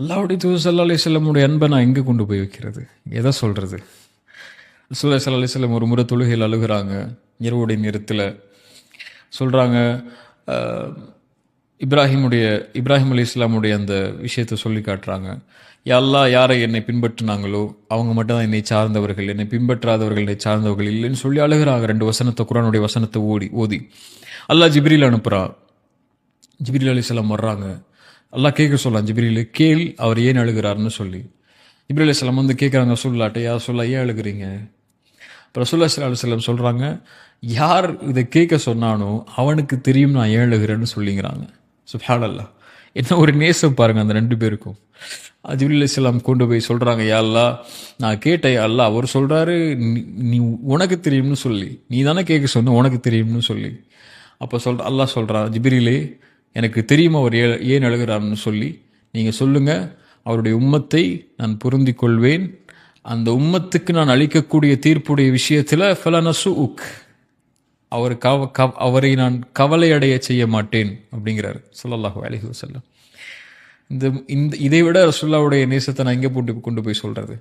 அல்லாவுடைய தூது சல்லா அலிஸ்லமுடைய அன்பை நான் எங்கே கொண்டு போய் வைக்கிறது? எதை சொல்கிறது ரசூல்லா சல்லா அலிஸ்லம் ஒரு முறை தொழுகையில் அழுகிறாங்க இரவுடைய நேரத்தில். சொல்கிறாங்க இப்ராஹிமுடைய இப்ராஹிம் அலி இஸ்லாமுடைய அந்த விஷயத்தை சொல்லி காட்டுறாங்க. எல்லா யாரை என்னை பின்பற்றினாங்களோ அவங்க மட்டும் தான் என்னை சார்ந்தவர்கள் என்னை பின்பற்றாதவர்கள் என்னை சார்ந்தவர்கள் இல்லைன்னு சொல்லி அழுகிறாங்க. ரெண்டு வசனத்தை குரானுடைய வசனத்தை ஓடி ஓதி. அல்லாஹ் ஜிப்ரீல் அனுப்புகிறான் அலி இஸ்லாம் வர்றாங்க. அல்லாஹ் கேட்க சொல்லலாம் ஜிப்ரீல் கேள் அவர் ஏன் அழுகிறாருன்னு சொல்லி. ஜிப்ரீல் இஸ்லாம் வந்து கேட்குறாங்க சொல்லாட்டை யார் சொல்ல ஏன் அழுகிறீங்க? இப்போ ரசூல்லா சல்லா அலுவலம் சொல்கிறாங்க யார் இதை கேட்க சொன்னானோ அவனுக்கு தெரியும் நான் ஏன் அழுகிறேன்னு சொல்லிங்கிறாங்க. சுப்ஹானல்லா என்ன ஒரு நேசம் பாருங்கள் அந்த ரெண்டு பேருக்கும். ஜிப்ரீல் இஸ்லாம் கொண்டு போய் சொல்கிறாங்க யாழ்லா நான் கேட்டேன் அல்லா அவர் சொல்கிறாரு நீ உனக்கு தெரியும்னு சொல்லி. நீ தானே கேட்க சொன்ன உனக்கு தெரியும்னு சொல்லி. அப்போ சொல் அல்லா சொல்கிறான் ஜிப்ரீலே எனக்கு தெரியும் அவர் ஏ ஏன் அழுகிறார்னு சொல்லி? நீங்கள் சொல்லுங்கள் அவருடைய உம்மத்தை நான் பொருந்தி கொள்வேன் அந்த உம்மத்துக்கு நான் அளிக்கக்கூடிய தீர்ப்புடைய விஷயத்தில் ஃபலனசு உக் அவர் கவ கவ அவரை நான் கவலை அடைய செய்ய மாட்டேன் அப்படிங்கிறார். சொல்லல்லாஹு அலஹி வசல்லம் இந்த இந்த இதை விட ரசுல்லாவுடைய நேசத்தை நான் எங்கே போட்டு கொண்டு போய் சொல்கிறது